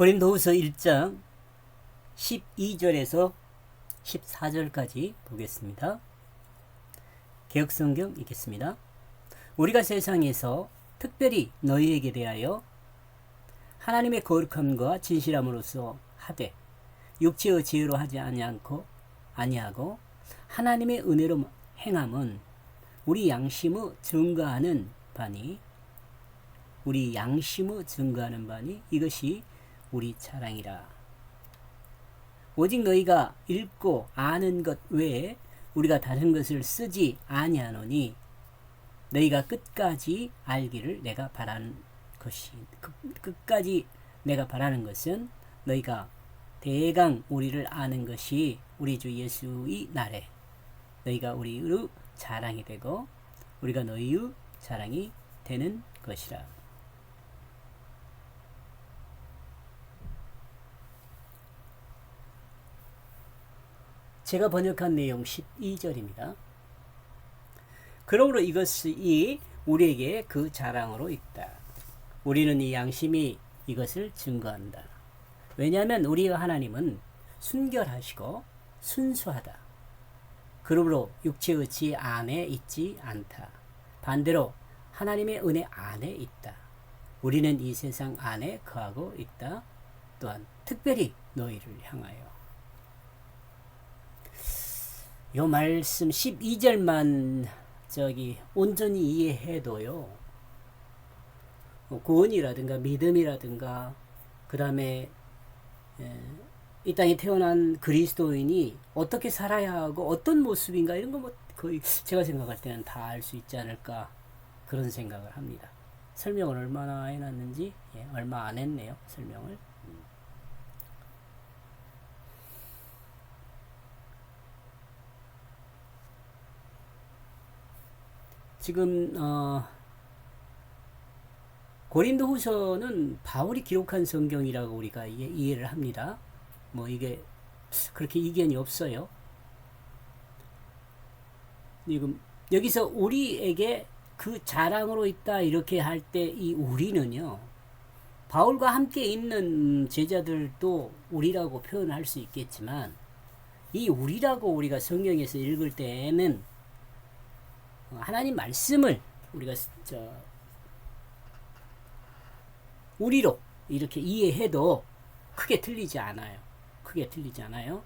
고린도후서 1장 12절에서 14절까지 보겠습니다. 개혁성경 읽겠습니다. 우리가 세상에서 특별히 너희에게 대하여 하나님의 거룩함과 진실함으로써 하되 육체의 지혜로 하지 아니하고 아니하고 하나님의 은혜로 행함은 우리 양심의 증거하는 바니 우리 양심의 증거하는 바니 이것이 우리 자랑이라. 오직 너희가 읽고 아는 것 외에 우리가 다른 것을 쓰지 아니하노니 너희가 끝까지 알기를 내가 바라는 것이 끝, 끝까지 내가 바라는 것은 너희가 대강 우리를 아는 것이 우리 주 예수의 날에 너희가 우리의 자랑이 되고 우리가 너희의 자랑이 되는 것이라. 제가 번역한 내용 12절입니다. 그러므로 이것이 우리에게 그 자랑으로 있다. 우리는 이 양심이 이것을 증거한다. 왜냐하면 우리의 하나님은 순결하시고 순수하다. 그러므로 육체의 지 안에 있지 않다. 반대로 하나님의 은혜 안에 있다. 우리는 이 세상 안에 거하고 있다. 또한 특별히 너희를 향하여. 요 말씀 12절만 저기 온전히 이해해도요. 뭐 구원이라든가 믿음이라든가 그 다음에 이 땅에 태어난 그리스도인이 어떻게 살아야 하고 어떤 모습인가 이런 거뭐 거의 제가 생각할 때는 다 알 수 있지 않을까 그런 생각을 합니다. 설명을 얼마나 해놨는지 예, 얼마 안 했네요 설명을. 지금 어, 고린도후서는 바울이 기록한 성경이라고 우리가 이해, 를 합니다. 뭐 이게 그렇게 이견이 없어요. 지금 여기서 우리에게 그 자랑으로 있다 이렇게 할 때 이 우리는요. 바울과 함께 있는 제자들도 우리라고 표현할 수 있겠지만 이 우리라고 우리가 성경에서 읽을 때에는 하나님 말씀을 우리가 저 우리로 이렇게 이해해도 크게 틀리지 않아요. 크게 틀리지 않아요.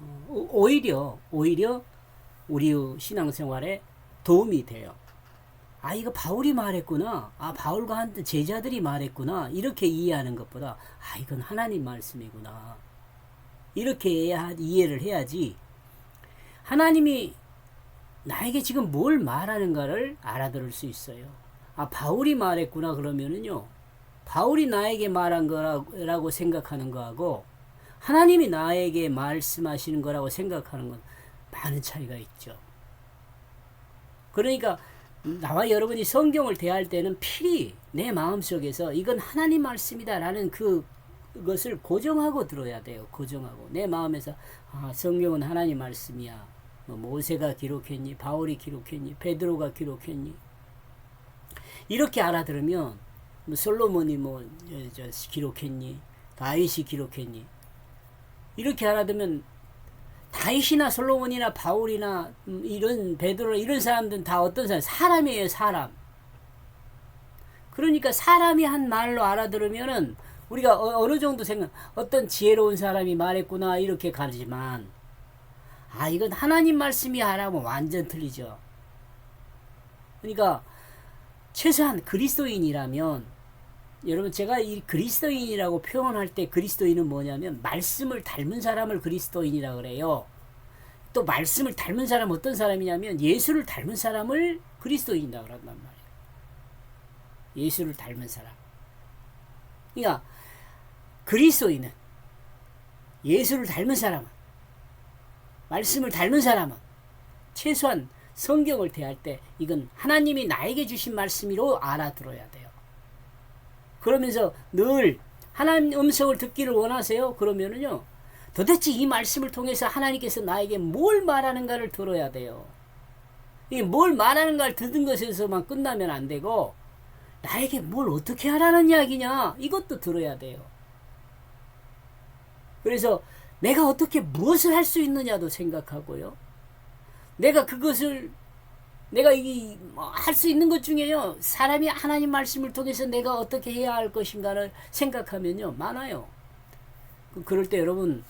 어, 오히려 오히려 우리의 신앙생활에 도움이 돼요. 아 이거 바울이 말했구나. 아 바울과 한 제자들이 말했구나. 이렇게 이해하는 것보다 아 이건 하나님 말씀이구나. 이렇게 이해를 해야지. 하나님이 나에게 지금 뭘 말하는가를 알아들을 수 있어요. 아, 바울이 말했구나 그러면은요. 바울이 나에게 말한 거라고 생각하는 거하고 하나님이 나에게 말씀하시는 거라고 생각하는 건 많은 차이가 있죠. 그러니까 나와 여러분이 성경을 대할 때는 필히 내 마음속에서 이건 하나님 말씀이다라는 그 것을 고정하고 들어야 돼요. 고정하고 내 마음에서 아, 성경은 하나님 말씀이야. 뭐 모세가 기록했니, 바울이 기록했니, 베드로가 기록했니. 이렇게 알아들으면 뭐 솔로몬이 뭐 저, 기록했니, 다윗이 기록했니. 이렇게 알아들으면 다윗이나 솔로몬이나 바울이나 음, 이런 베드로 이런 사람들은 다 어떤 사람? 사람이에요, 사람. 그러니까 사람이 한 말로 알아들으면은 우리가 어, 어느 정도 생각, 어떤 지혜로운 사람이 말했구나 이렇게 가지만 아, 이건 하나님 말씀이 하라면 완전 틀리죠. 그러니까 최소한 그리스도인이라면 여러분 제가 이 그리스도인이라고 표현할 때 그리스도인은 뭐냐면 말씀을 닮은 사람을 그리스도인이라 그래요. 또 말씀을 닮은 사람 어떤 사람이냐면 예수를 닮은 사람을 그리스도인이라 그런단 말이에요. 예수를 닮은 사람. 그러니까 그리스도인은 예수를 닮은 사람은 말씀을 닮은 사람은 최소한 성경을 대할 때 이건 하나님이 나에게 주신 말씀이로 알아들어야 돼요. 그러면서 늘 하나님 음성을 듣기를 원하세요? 그러면은요. 도대체 이 말씀을 통해서 하나님께서 나에게 뭘 말하는가를 들어야 돼요. 뭘 말하는가를 듣는 것에서만 끝나면 안 되고 나에게 뭘 어떻게 하라는 이야기냐 이것도 들어야 돼요. 그래서 내가 어떻게 무엇을 할 수 있느냐도 생각하고요. 내가 그것을 내가 이할 수 있는 것 중에요. 사람이 하나님 말씀을 통해서 내가 어떻게 해야 할 것인가를 생각하면요. 많아요. 그- 그럴 때 여러분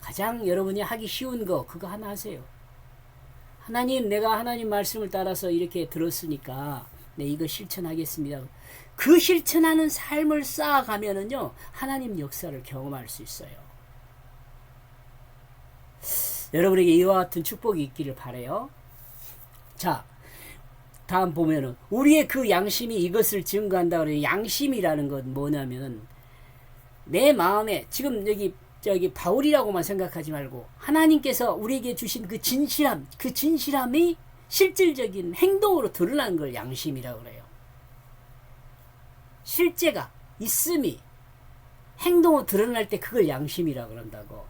가장 여러분이 하기 쉬운 거 그거 하나 하세요. 하나님 내가 하나님 말씀을 따라서 이렇게 들었으니까 네 이거 실천하겠습니다. 그 실천하는 삶을 쌓아가면은요 하나님 역사를 경험할 수 있어요. 여러분에게 이와 같은 축복이 있기를 바래요. 자, 다음 보면은 우리의 그 양심이 이것을 증거한다 그래요. 양심이라는 건 뭐냐면은 내 마음에 지금 여기 저기 바울이라고만 생각하지 말고 하나님께서 우리에게 주신 그 진실함, 그 진실함이 실질적인 행동으로 드러난 걸 양심이라고 그래요. 실제가 있음이 행동으로 드러날 때 그걸 양심이라고 그런다고.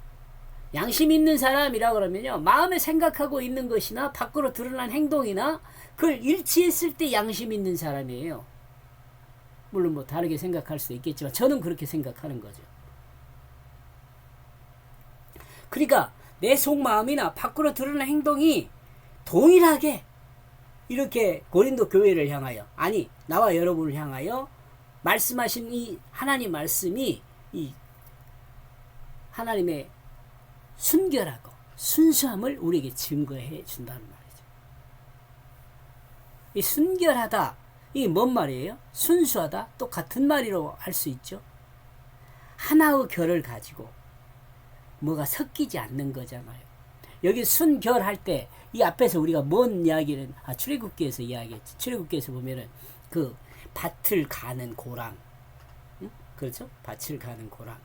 양심 있는 사람이라 그러면요. 마음에 생각하고 있는 것이나 밖으로 드러난 행동이나 그걸 일치했을 때 양심 있는 사람이에요. 물론 뭐 다르게 생각할 수도 있겠지만 저는 그렇게 생각하는 거죠. 그러니까 내 속마음이나 밖으로 드러난 행동이 동일하게 이렇게 고린도 교회를 향하여 아니 나와 여러분을 향하여 말씀하신 이 하나님 말씀이 이 하나님의 순결하고 순수함을 우리에게 증거해 준다는 말이죠. 이 순결하다 이게 뭔 말이에요? 순수하다 또 같은 말이라고 할수 있죠. 하나의 결을 가지고 뭐가 섞이지 않는 거잖아요. 여기 순결 할 때 이 앞에서 우리가 뭔 이야기는 아 출애굽기에서 이야기했지. 출애굽기에서 보면은 그 밭을 가는 고랑, 응? 그렇죠? 밭을 가는 고랑.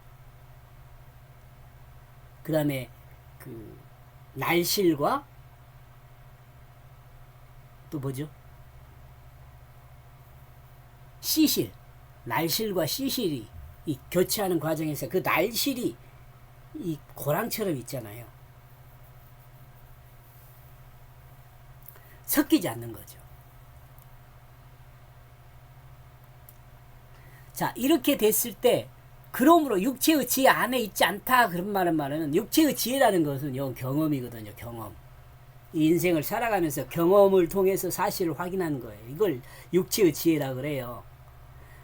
그 다음에 그 날실과 또 뭐죠? 시실, 날실과 시실이 이 교체하는 과정에서 그 날실이 이 고랑처럼 있잖아요. 섞이지 않는 거죠. 자, 이렇게 됐을 때, 그러므로 육체의 지혜 안에 있지 않다. 그런 말은 말은 육체의 지혜라는 것은 요 경험이거든요. 경험. 이 인생을 살아가면서 경험을 통해서 사실을 확인하는 거예요. 이걸 육체의 지혜라 그래요.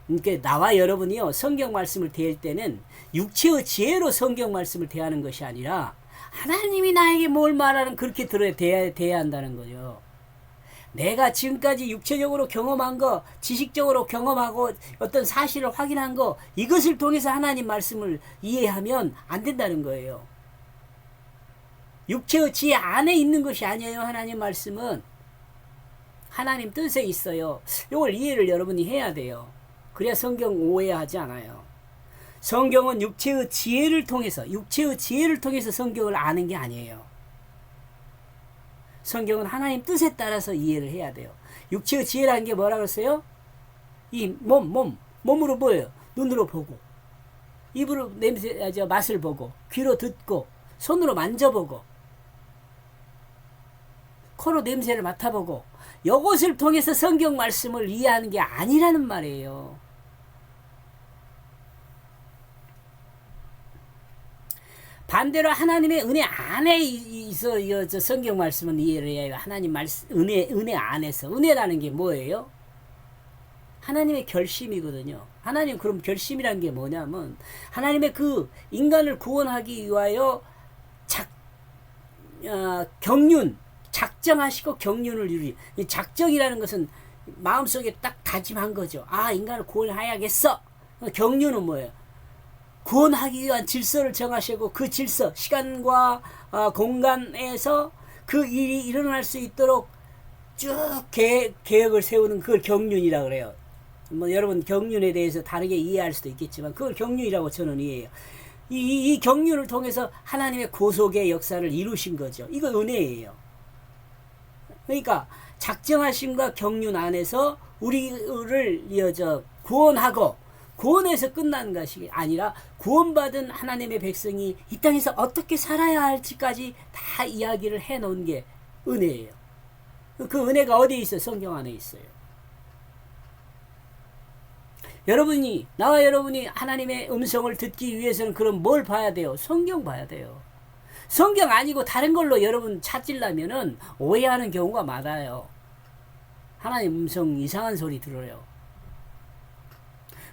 그러니까 나와 여러분이요 성경 말씀을 대할 때는 육체의 지혜로 성경 말씀을 대하는 것이 아니라 하나님이 나에게 뭘 말하는 그렇게 들어야 대해야 한다는 거죠. 내가 지금까지 육체적으로 경험한 거, 지식적으로 경험하고 어떤 사실을 확인한 거, 이것을 통해서 하나님 말씀을 이해하면 안 된다는 거예요. 육체의 지혜 안에 있는 것이 아니에요, 하나님 말씀은. 하나님 뜻에 있어요. 이걸 이해를 여러분이 해야 돼요. 그래야 성경 오해하지 않아요. 성경은 육체의 지혜를 통해서, 육체의 지혜를 통해서 성경을 아는 게 아니에요. 성경은 하나님 뜻에 따라서 이해를 해야 돼요. 육체의 지혜라는 게 뭐라 그랬어요? 이 몸, 몸, 몸으로 보여요. 눈으로 보고, 입으로 냄새, 아, 저 맛을 보고, 귀로 듣고, 손으로 만져보고, 코로 냄새를 맡아보고, 이것을 통해서 성경 말씀을 이해하는 게 아니라는 말이에요. 반대로 하나님의 은혜 안에 있어 이 성경 말씀은 이해를 해요. 하나님 말씀 은혜 은혜 안에서 은혜라는 게 뭐예요? 하나님의 결심이거든요. 하나님 그럼 결심이란 게 뭐냐면 하나님의 그 인간을 구원하기 위하여 작 어, 경륜 작정하시고 경륜을 이루리. 이 작정이라는 것은 마음속에 딱 다짐한 거죠. 아 인간을 구원해야겠어. 경륜은 뭐예요? 구원하기 위한 질서를 정하시고 그 질서, 시간과 어, 공간에서 그 일이 일어날 수 있도록 쭉 계획, 계획을 세우는 그걸 경륜이라 그래요. 뭐 여러분 경륜에 대해서 다르게 이해할 수도 있겠지만 그걸 경륜이라고 저는 이해해요. 이, 이, 이 경륜을 통해서 하나님의 구속의 역사를 이루신 거죠. 이거 은혜예요. 그러니까 작정하심과 경륜 안에서 우리를 이어져 구원하고 구원에서 끝나는 것이 아니라 구원받은 하나님의 백성이 이 땅에서 어떻게 살아야 할지까지 다 이야기를 해 놓은 게 은혜예요. 그 은혜가 어디에 있어요? 성경 안에 있어요. 여러분이 나와 여러분이 하나님의 음성을 듣기 위해서는 그럼 뭘 봐야 돼요? 성경 봐야 돼요. 성경 아니고 다른 걸로 여러분 찾으려면은 오해하는 경우가 많아요. 하나님 음성 이상한 소리 들어요.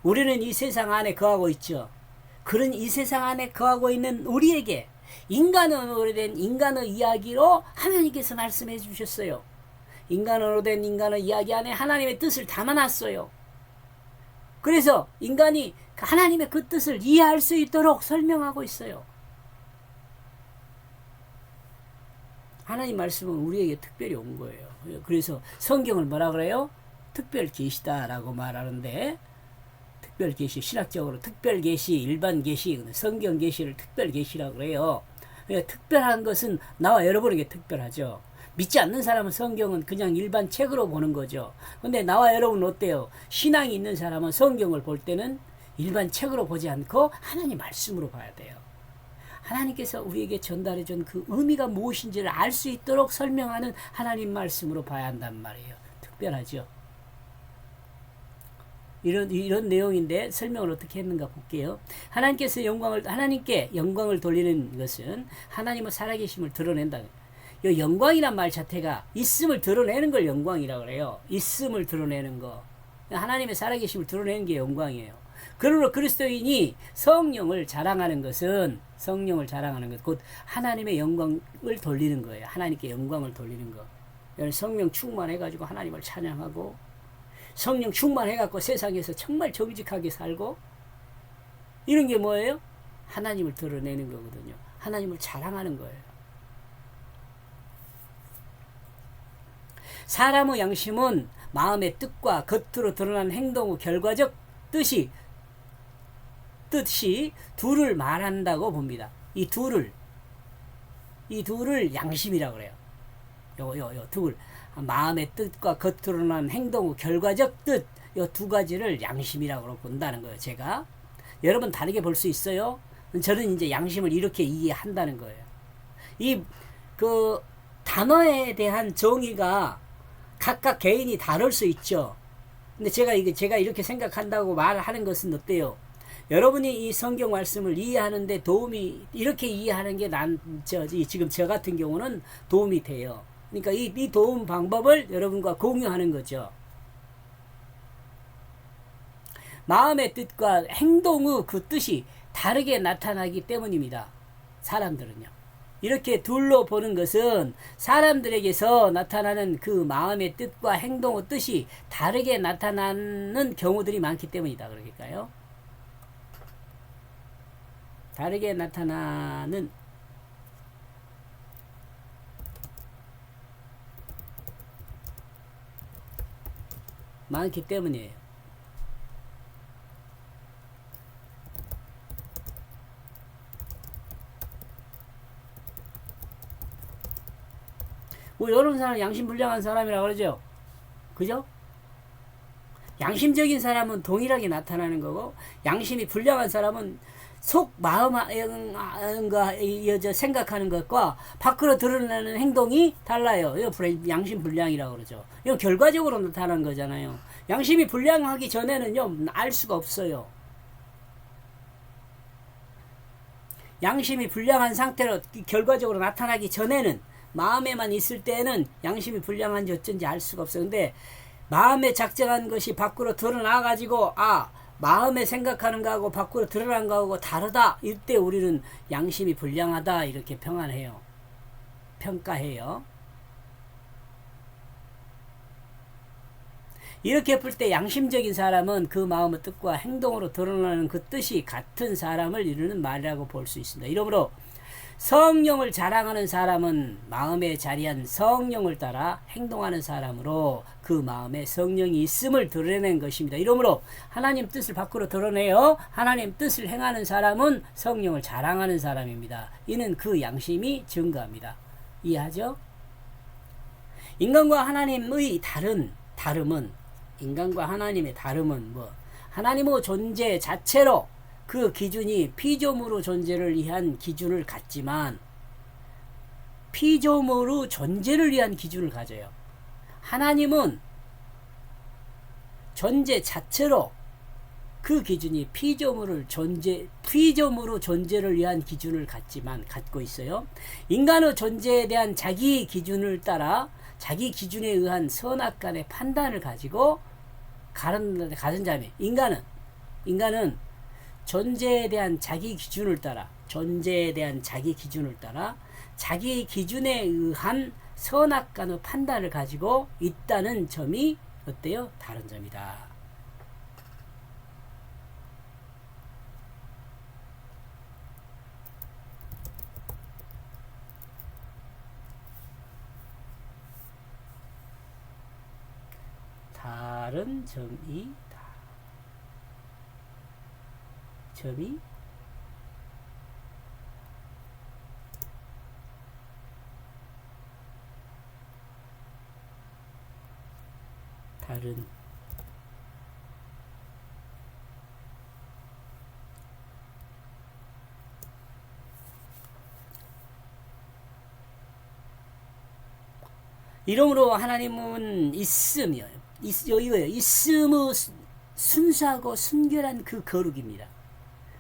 우리는 이 세상 안에 거하고 있죠. 그런 이 세상 안에 거하고 있는 우리에게 인간으로 된 인간의 이야기로 하나님께서 말씀해 주셨어요. 인간으로 된 인간의 이야기 안에 하나님의 뜻을 담아놨어요. 그래서 인간이 하나님의 그 뜻을 이해할 수 있도록 설명하고 있어요. 하나님 말씀은 우리에게 특별히 온 거예요. 그래서 성경을 뭐라 그래요? 특별 계시다라고 말하는데 특별 계시 신학적으로 특별 계시 일반 계시 성경 계시를 특별 계시라고 그래요. 그러니까 특별한 것은 나와 여러분에게 특별하죠. 믿지 않는 사람은 성경은 그냥 일반 책으로 보는 거죠. 근데 나와 여러분 어때요? 신앙이 있는 사람은 성경을 볼 때는 일반 책으로 보지 않고 하나님 말씀으로 봐야 돼요. 하나님께서 우리에게 전달해 준 그 의미가 무엇인지를 알 수 있도록 설명하는 하나님 말씀으로 봐야 한단 말이에요. 특별하죠. 이런 이런 내용인데 설명을 어떻게 했는가 볼게요. 하나님께서 영광을 하나님께 영광을 돌리는 것은 하나님의 살아계심을 드러낸다. 이 영광이란 말 자체가 있음을 드러내는 걸 영광이라고 그래요. 있음을 드러내는 거. 하나님의 살아계심을 드러내는 게 영광이에요. 그러므로 그리스도인이 성령을 자랑하는 것은 성령을 자랑하는 것, 곧 하나님의 영광을 돌리는 거예요. 하나님께 영광을 돌리는 거. 성령 충만해가지고 하나님을 찬양하고 성령 충만해갖고 세상에서 정말 정직하게 살고 이런 게 뭐예요? 하나님을 드러내는 거거든요. 하나님을 자랑하는 거예요. 사람의 양심은 마음의 뜻과 겉으로 드러난 행동 후 결과적 뜻이 뜻이 둘을 말한다고 봅니다. 이 둘을 이 둘을 양심이라고 그래요. 요 요 요 둘 마음의 뜻과 겉으로 난 행동 후 결과적 뜻 이 두 가지를 양심이라고 본다는 거예요. 제가 여러분 다르게 볼 수 있어요. 저는 이제 양심을 이렇게 이해한다는 거예요. 이 그 단어에 대한 정의가 각각 개인이 다를 수 있죠. 근데 제가 이게 제가 이렇게 생각한다고 말하는 것은 어때요? 여러분이 이 성경 말씀을 이해하는데 도움이 이렇게 이해하는 게 난 저 지금 저 같은 경우는 도움이 돼요. 그러니까 이, 이 도움 방법을 여러분과 공유하는 거죠. 마음의 뜻과 행동의 그 뜻이 다르게 나타나기 때문입니다. 사람들은요. 이렇게 둘로 보는 것은 사람들에게서 나타나는 그 마음의 뜻과 행동의 뜻이 다르게 나타나는 경우들이 많기 때문이다. 그러니까요. 다르게 나타나는 많기 때문이에요. 뭐 이런 사람 양심 불량한 사람이라 그러죠. 그죠? 양심적인 사람은 동일하게 나타나는 거고 양심이 불량한 사람은 속 마음과 여저 생각하는 것과 밖으로 드러나는 행동이 달라요. 이거 양심 불량이라고 그러죠. 이거 결과적으로 나타나는 거잖아요. 양심이 불량하기 전에는요 알 수가 없어요. 양심이 불량한 상태로 결과적으로 나타나기 전에는 마음에만 있을 때는 양심이 불량한지 어쩐지 알 수가 없어. 근데 마음에 작정한 것이 밖으로 드러나 가지고 아 마음에 생각하는 거하고 밖으로 드러난 거하고 다르다. 이때 우리는 양심이 불량하다 이렇게 평안해요. 평가해요. 이렇게 볼 때 양심적인 사람은 그 마음의 뜻과 행동으로 드러나는 그 뜻이 같은 사람을 이루는 말이라고 볼 수 있습니다. 이러므로 성령을 자랑하는 사람은 마음에 자리한 성령을 따라 행동하는 사람으로 그 마음에 성령이 있음을 드러낸 것입니다. 이러므로 하나님 뜻을 밖으로 드러내어 하나님 뜻을 행하는 사람은 성령을 자랑하는 사람입니다. 이는 그 양심이 증가합니다. 이해하죠? 인간과 하나님의 다른 다름은 인간과 하나님의 다름은 뭐 하나님의 존재 자체로 그 기준이 피조물의 존재를 위한 기준을 갖지만 피조물의 존재를 위한 기준을 가져요. 하나님은 존재 자체로 그 기준이 피조물을 존재 피조물로 존재를 위한 기준을 갖지만 갖고 있어요. 인간의 존재에 대한 자기 기준을 따라 자기 기준에 의한 선악 간의 판단을 가지고 가른 가진 자매 인간은 인간은 존재에 대한 자기 기준을 따라 존재에 대한 자기 기준을 따라 자기 기준에 의한 선악 간의 판단을 가지고 있다는 점이 어때요? 다른 점이다. 다른 점이다. 점이 다른 이러므로 하나님은 있으며 있, 이거예요. 있음의 순수하고 순결한 그 거룩입니다.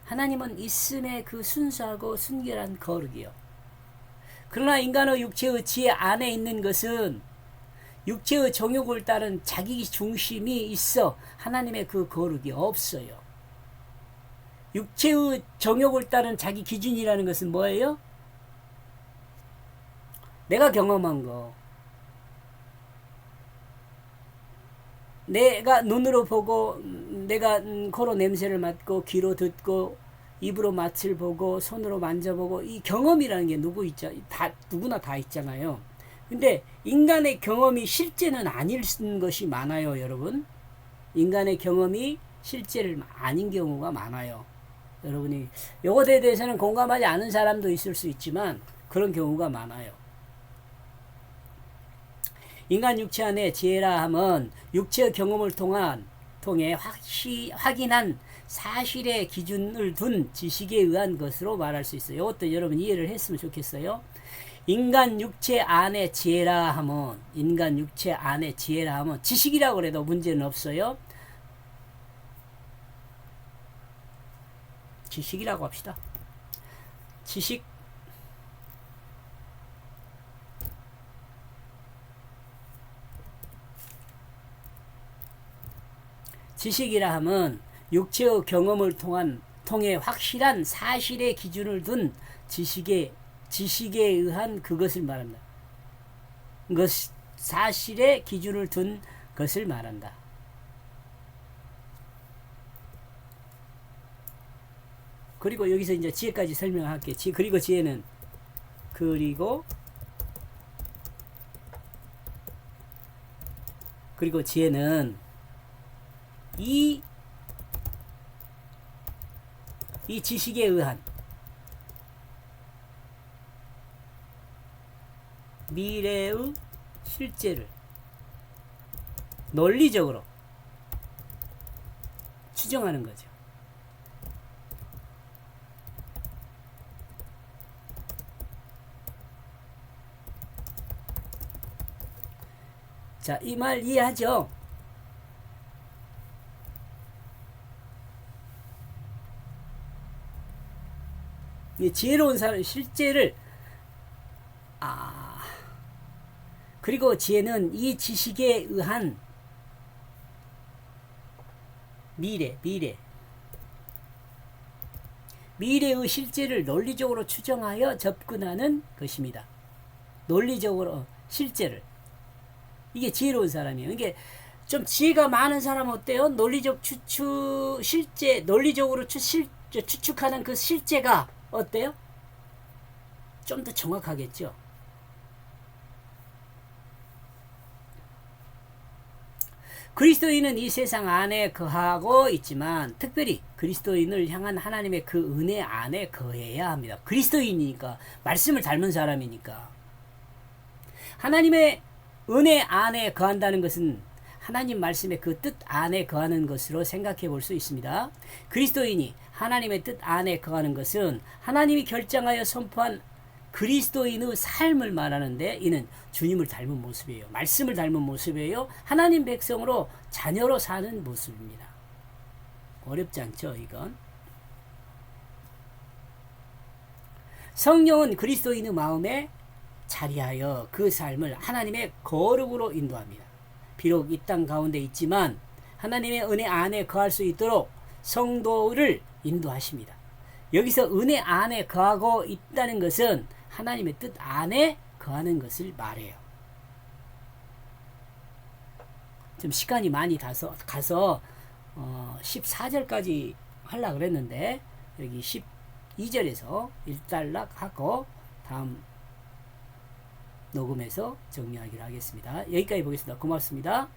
하나님은 있음의 그 순수하고 순결한 거룩이요. 그러나 인간의 육체의 지혜 안에 있는 것은 육체의 정욕을 따른 자기 중심이 있어 하나님의 그 거룩이 없어요. 육체의 정욕을 따른 자기 기준이라는 것은 뭐예요? 내가 경험한 거. 내가 눈으로 보고 내가 코로 냄새를 맡고 귀로 듣고 입으로 맛을 보고 손으로 만져보고 이 경험이라는 게 누구 있죠? 다 누구나 다 있잖아요. 근데 인간의 경험이 실제는 아닐 것이 많아요, 여러분. 인간의 경험이 실제를 아닌 경우가 많아요. 여러분이 요것에 대해서는 공감하지 않은 사람도 있을 수 있지만 그런 경우가 많아요. 인간 육체 안에 지혜라 함은 육체의 경험을 통한 통해 확시, 확인한 사실의 기준을 둔 지식에 의한 것으로 말할 수 있어요. 이것도 여러분 이해를 했으면 좋겠어요. 인간 육체 안에 지혜라 하면 인간 육체 안에 지혜라 하면 지식이라고 해도 문제는 없어요. 지식이라고 합시다. 지식 지식이라 함은 육체의 경험을 통한 통해 확실한 사실의 기준을 둔 지식의 지식에 의한 그것을 말한다. 것 사실의 기준을 둔 것을 말한다. 그리고 여기서 이제 지혜까지 설명할게. 지 그리고 지혜는 그리고 그리고 지혜는 이, 이 지식에 의한 미래의 실제를 논리적으로 추정하는 거죠. 자, 이 말 이해하죠? 지혜로운 사람 실제를 아 그리고 지혜는 이 지식에 의한 미래 미래 미래의 실제를 논리적으로 추정하여 접근하는 것입니다. 논리적으로 실제를 이게 지혜로운 사람이에요. 이게 좀 지혜가 많은 사람 어때요? 논리적 추측 실제 논리적으로 추, 실, 추측하는 그 실제가 어때요? 좀 더 정확하겠죠. 그리스도인은 이 세상 안에 거하고 있지만 특별히 그리스도인을 향한 하나님의 그 은혜 안에 거해야 합니다. 그리스도인이니까 말씀을 닮은 사람이니까 하나님의 은혜 안에 거한다는 것은 하나님 말씀의 그 뜻 안에 거하는 것으로 생각해 볼 수 있습니다. 그리스도인이 하나님의 뜻 안에 거하는 것은 하나님이 결정하여 선포한 그리스도인의 삶을 말하는데 이는 주님을 닮은 모습이에요. 말씀을 닮은 모습이에요. 하나님 백성으로 자녀로 사는 모습입니다. 어렵지 않죠, 이건. 성령은 그리스도인의 마음에 자리하여 그 삶을 하나님의 거룩으로 인도합니다. 비록 이 땅 가운데 있지만 하나님의 은혜 안에 거할 수 있도록 성도를 인도하십니다. 여기서 은혜 안에 거하고 있다는 것은 하나님의 뜻 안에 거하는 것을 말해요. 좀 시간이 많이 가서, 가서 어, 14절까지 하려고 그랬는데 여기 12절에서 일단락 하고 다음 녹음해서 정리하기로 하겠습니다. 여기까지 보겠습니다. 고맙습니다.